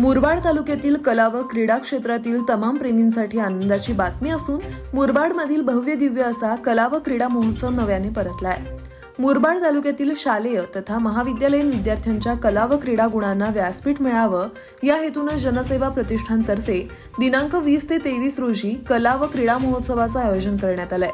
मुरबाड तालुक्यातील कला व क्रीडा क्षेत्रातील तमाम प्रेमींसाठी आनंदाची बातमी असून मुरबाडमधील भव्य दिव्य असा कला व क्रीडा महोत्सव नव्याने परतलाय. मुरबाड तालुक्यातील शालेय तथा महाविद्यालयीन विद्यार्थ्यांच्या कला व क्रीडा गुणांना व्यासपीठ मिळावं या हेतूनं जनसेवा प्रतिष्ठानतर्फे दिनांक वीस ते तेवीस रोजी कला व क्रीडा महोत्सवाचं आयोजन करण्यात आलंय.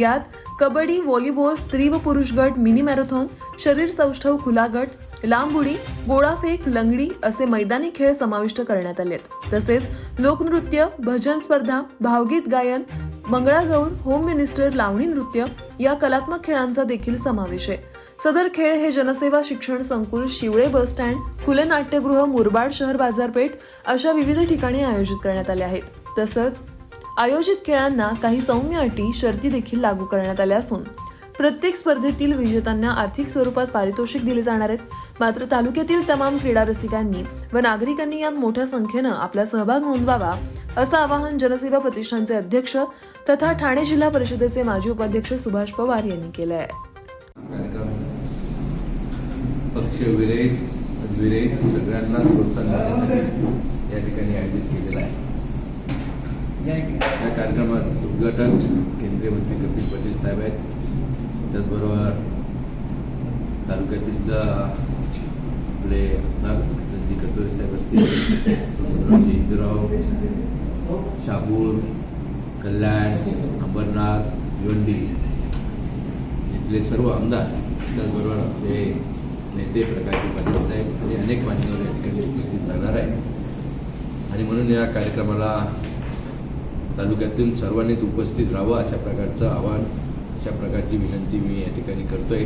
यात कबड्डी व्हॉलीबॉल स्त्री व पुरुष गट मिनी मॅरेथॉन शरीर सौष्ठव खुला गट लांब उडी गोळाफेक लंगडी असे मैदानी खेळ समाविष्ट करण्यात आलेत. तसेच लोकनृत्य भजन स्पर्धा भावगीत गायन मंगळागौर होम मिनिस्टर लावणी नृत्य या कलात्मक खेळांचा देखील समावेश आहे. सदर खेळ हे जनसेवा शिक्षण संकुल शिवळे बस स्टँड खुले नाट्यगृह मुरबाड शहर बाजारपेठ अशा विविध ठिकाणी आयोजित करण्यात आले आहेत. तसंच आयोजित खेळांना काही सौम्य अटी शर्ती देखील लागू करण्यात आल्या असून प्रत्येक स्पर्धेतील विजेत्यांना आर्थिक स्वरूपात पारितोषिक दिले जाणार आहेत. मात्र तालुक्यातील तमाम क्रीडा रसिकांनी व नागरिकांनी यात मोठ्या संख्येनं आपला सहभाग नोंदवावा असं आवाहन जनसेवा प्रतिष्ठानचे अध्यक्ष तथा ठाणे जिल्हा परिषदेचे माजी उपाध्यक्ष सुभाष पवार यांनी केलं आहे कार्यक्रम पक्ष विरहित विरहित सगळ्यांना प्रोत्साहन देण्यासाठी या ठिकाणी आयोजित केलेला आहे. या कार्यक्रमात उद्घाटन केंद्रीय मंत्री कपिल पटेल साहेब आहेत. त्याचबरोबर तालुक्यातील आपले आमदार संजय कतोरे साहेब असतील इंदुराव शाबूर कल्याण अंबरनाथ भिवंडी इथले सर्व आमदार त्याचबरोबर आपले नेते प्रकाश पाटील साहेब आणि अनेक मान्यवर या ठिकाणी उपस्थित राहणार आहे आणि म्हणून या कार्यक्रमाला तालुक्यातून सर्वांनीच उपस्थित राहावं अशा प्रकारचं आव्हान अशा प्रकारची विनंती मी या ठिकाणी करतोय.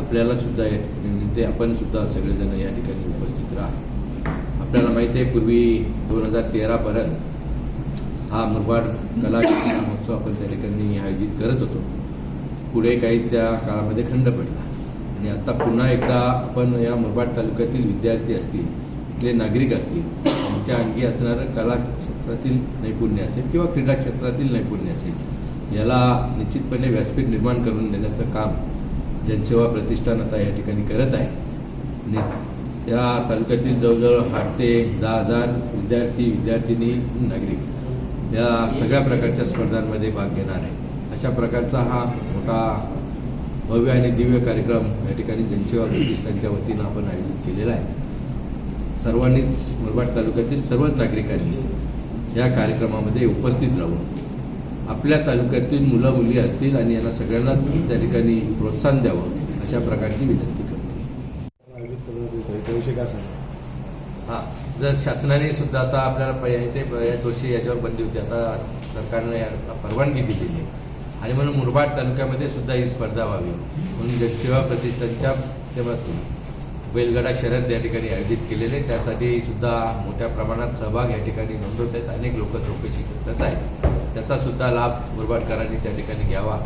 आपल्याला सुद्धा या विनंती आपण सुद्धा सगळेजण या ठिकाणी उपस्थित राहा. आपल्याला माहिती आहे पूर्वी दोन हजार तेरापर्यंत हा मुरबाड कला महोत्सव आपण त्या ठिकाणी आयोजित करत होतो. पुढे काही त्या काळामध्ये खंड पडला. आणि आता पुन्हा एकदा आपण या मुरबाड तालुक्यातील विद्यार्थी असतील इथले नागरिक असतील त्यांच्या अंगी असणारं कला क्षेत्रातील नैपुण्य असेल किंवा क्रीडा क्षेत्रातील नैपुण्य असेल याला निश्चितपणे व्यासपीठ निर्माण करून देण्याचं काम जनसेवा प्रतिष्ठान आता या ठिकाणी करत आहे. आणि या तालुक्यातील जवळजवळ आठ ते दहा हजार विद्यार्थी विद्यार्थिनी नागरिक या सगळ्या प्रकारच्या स्पर्धांमध्ये भाग घेणार आहे. अशा प्रकारचा हा मोठा भव्य आणि दिव्य कार्यक्रम या ठिकाणी जनसेवा प्रतिष्ठानच्या वतीनं आपण आयोजित केलेला आहे. सर्वांनीच मुरबाड तालुक्यातील सर्वच नागरिकांनी या कार्यक्रमामध्ये उपस्थित राहून आपल्या तालुक्यातील मुलं मुली असतील आणि यांना सगळ्यांनाच त्या ठिकाणी प्रोत्साहन द्यावं अशा प्रकारची विनंती करतो. हां जर शासनाने सुद्धा आता आपल्याला प- ते दोषी याच्यावर बंदी होती आता सरकारने परवानगी दिलेली आहे. आणि म्हणून मुरबाड तालुक्यामध्ये सुद्धा ही स्पर्धा व्हावी. म्हणून जनसेवा प्रतिष्ठानच्या माध्यमातून बैलगडा शर्यत या ठिकाणी आयोजित केलेले त्यासाठी सुद्धा मोठ्या प्रमाणात सहभाग या ठिकाणी नोंदवत आहेत. अनेक लोक चौकशी करत आहेत. त्याचा सुद्धा लाभ मुरबाडकरांनी त्या ठिकाणी घ्यावा.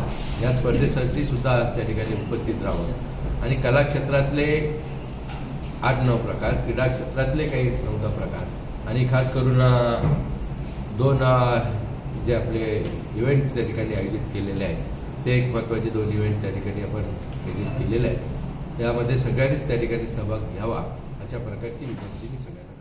या स्पर्धेसाठी सुद्धा त्या ठिकाणी उपस्थित राहावं. आणि कलाक्षेत्रातले आठ नऊ प्रकार क्रीडा क्षेत्रातले काही नऊ दहा प्रकार. आणि खास करून दोन जे आपले इव्हेंट त्या ठिकाणी आयोजित केलेले आहेत ते एक महत्त्वाचे दोन इव्हेंट त्या ठिकाणी आपण आयोजित केलेले आहेत. त्यामध्ये सगळ्यांनीच त्या ठिकाणी सहभाग घ्यावा अशा प्रकारची विनंती मी सगळ्यांना